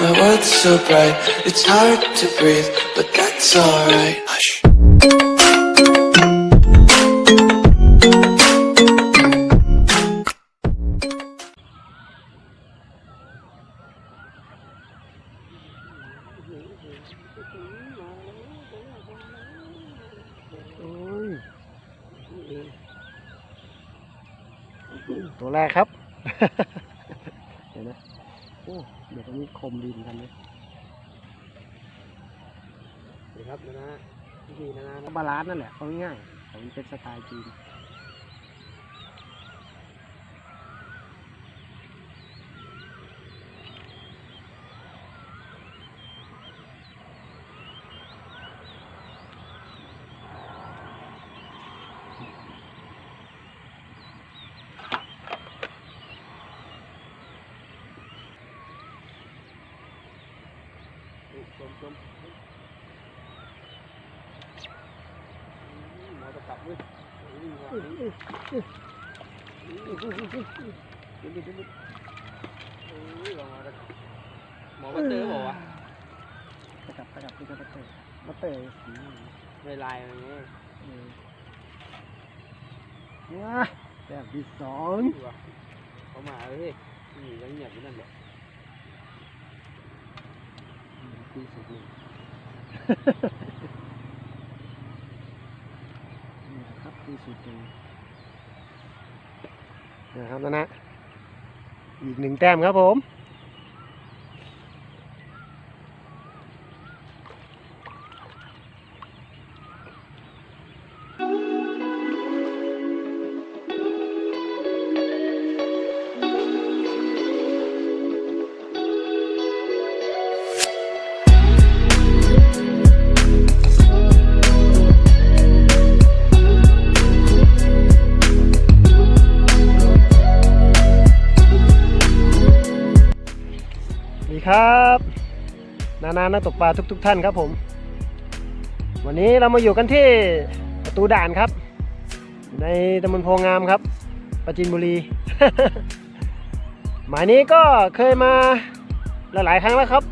My world's so bright, it's hard to breathe, but that's alright. Hush. ตัวแรกครับ เห็นไหมโอ้ เดี๋ยวตรงนี้คมดินกันเลยนี่ครับนะนะวิธีนะนะบาลานซ์นั่นแหละเอาง่ายๆผมเป็นสไตล์จีน หมอตะกลับด้วยหมอมาเตอร์บอกว่าตะกลับตะกลับคือจะมาเตอร์มาเตอร์ในลายอะไรเงี้ยว้าแบบที่สองเขามาเฮ้ยนี่ยังเงียบอยู่นั่นแหละที่สุดเลยนี่ครับ ที่สุดเลยนะครับนะนะอีกหนึ่งแต้มครับผม ครับ นานานักตกปลาทุกๆทท่านครับผม วันนี้เรามาอยู่กันที่ประตูด่านครับ ในตำบลโพงามครับปราจินบุรี หมายนี้ก็เคยมาหลายๆครั้งแล้วครับ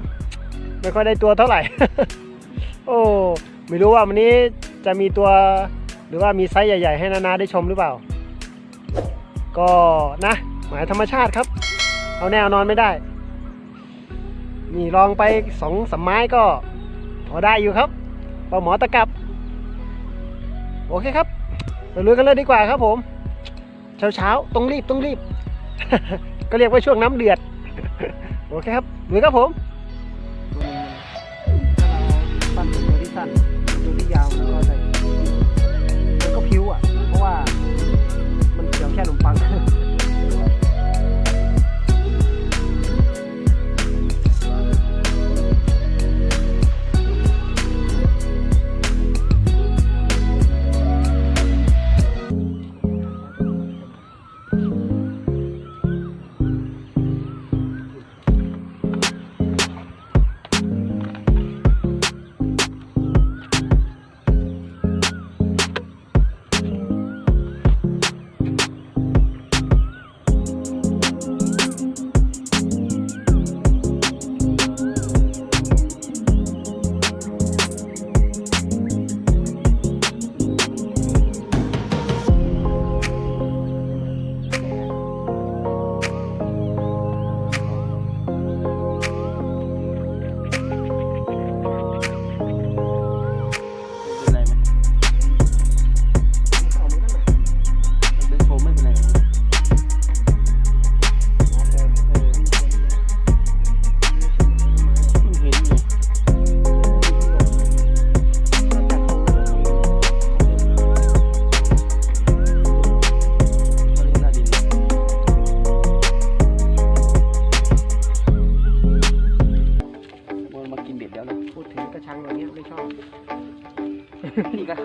ไม่ค่อยได้ตัวเท่าไหร่ โอ้ไม่รู้ว่าวันนี้จะมีตัวหรือว่ามีไซส์ใหญ่ ๆ ให้นานาได้ชมหรือเปล่า ก็นะ หมายธรรมชาติครับ เอาแนวนอนไม่ได้ นี่ลองไปสองสมไม้ก็พอได้อยู่ครับปลาหมอตะกับ โอเคครับไปลุยกันเลยดีกว่าครับผม เช้าเช้าๆต้องรีบต้องรีบ ก็เรียกว่าช่วงน้ำเดือด โอเคครับลุยครับผมถ้าเราปั้นเป็นตัวที่สั้นตัวที่ยาวมันก็จะมันก็พิ้วอะ เพราะว่ามันเกี่ยวแค่ขนมปัง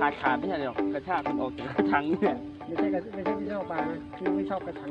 ขาดขาดไม่ใช่หรอกกระชากมันออกจากกระชังเนี่ยไม่ใช่กระไม่ใช่ที่ชอบปลานะคือไม่ชอบกระชัง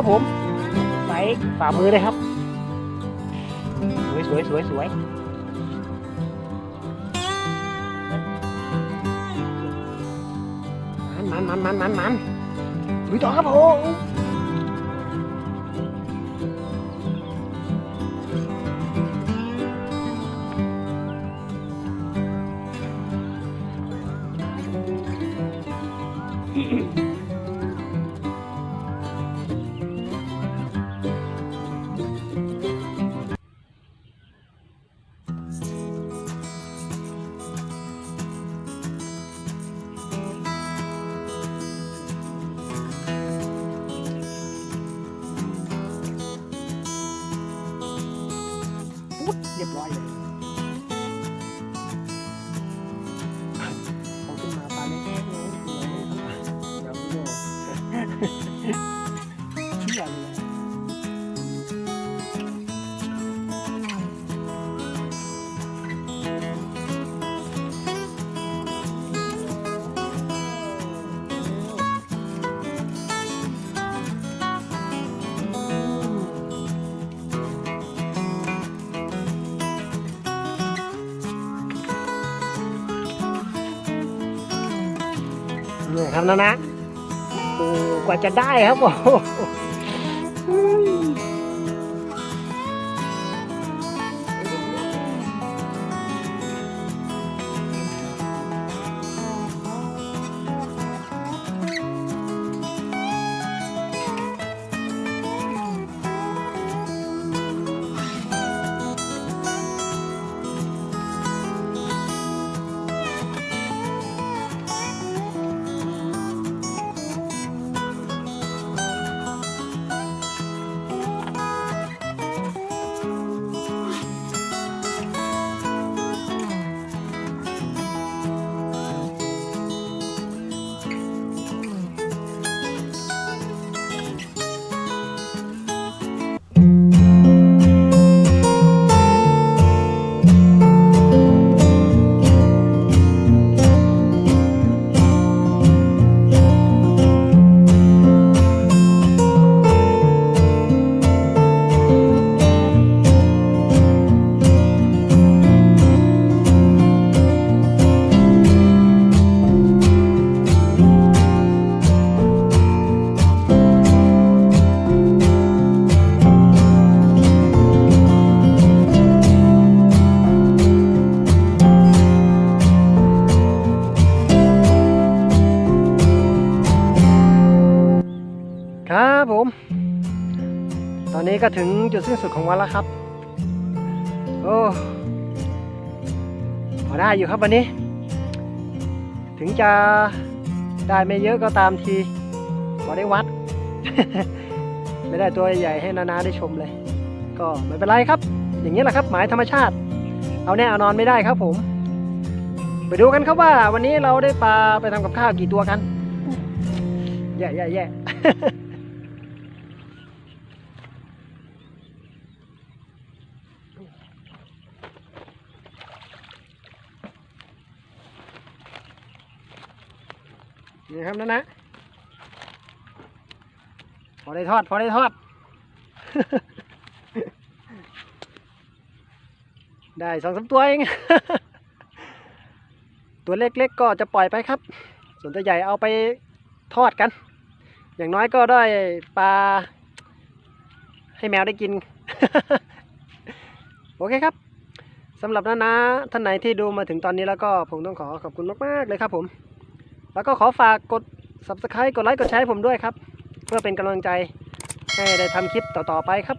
ครับผมไซส์ฝ่ามือเลยครับ สวยสวยสวยสวยมันมันมันมันมันดูต่อครับผมปุ๊บ เรียบร้อยเลย ครับนะนะกว่าจะได้ครับผม ครับผม ตอนนี้ก็ถึงจุดสิ้นสุดของวันแล้วครับ โอ้พอได้อยู่ครับวันนี้ ถึงจะได้ไม่เยอะก็ตามทีพอได้วัด ไม่ได้ตัวใหญ่ให้นานาได้ชมเลย ก็ไม่เป็นไรครับ อย่างนี้แหละครับ หมายธรรมชาติ เอาแน่เอานอนไม่ได้ครับผม ไปดูกันครับว่า วันนี้เราได้ปลาไปทำกับข้าวกี่ตัวกัน แย่แย่แย่ นี่ครับนั่นนะ พอได้ทอด พอได้ทอด ได้สองสามตัวเอง ตัวเล็กๆก็จะปล่อยไปครับ ส่วนตัวใหญ่เอาไปทอดกัน อย่างน้อยก็ได้ปลา ให้แมวได้กิน โอเคครับสำหรับน้านะท่านไหนที่ดูมาถึงตอนนี้แล้วก็ผมต้องขอขอบคุณมากๆเลยครับผม แล้วก็ขอฝากกด subscribe กดไลค์กดแชร์ให้ผมด้วยครับ เพื่อเป็นกำลังใจให้ได้ทำคลิปต่อๆไปครับ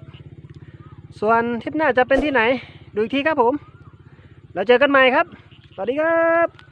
ส่วนทริปหน้าจะเป็นที่ไหน ดูอีกทีครับผม เราเจอกันใหม่ครับ สวัสดีครับ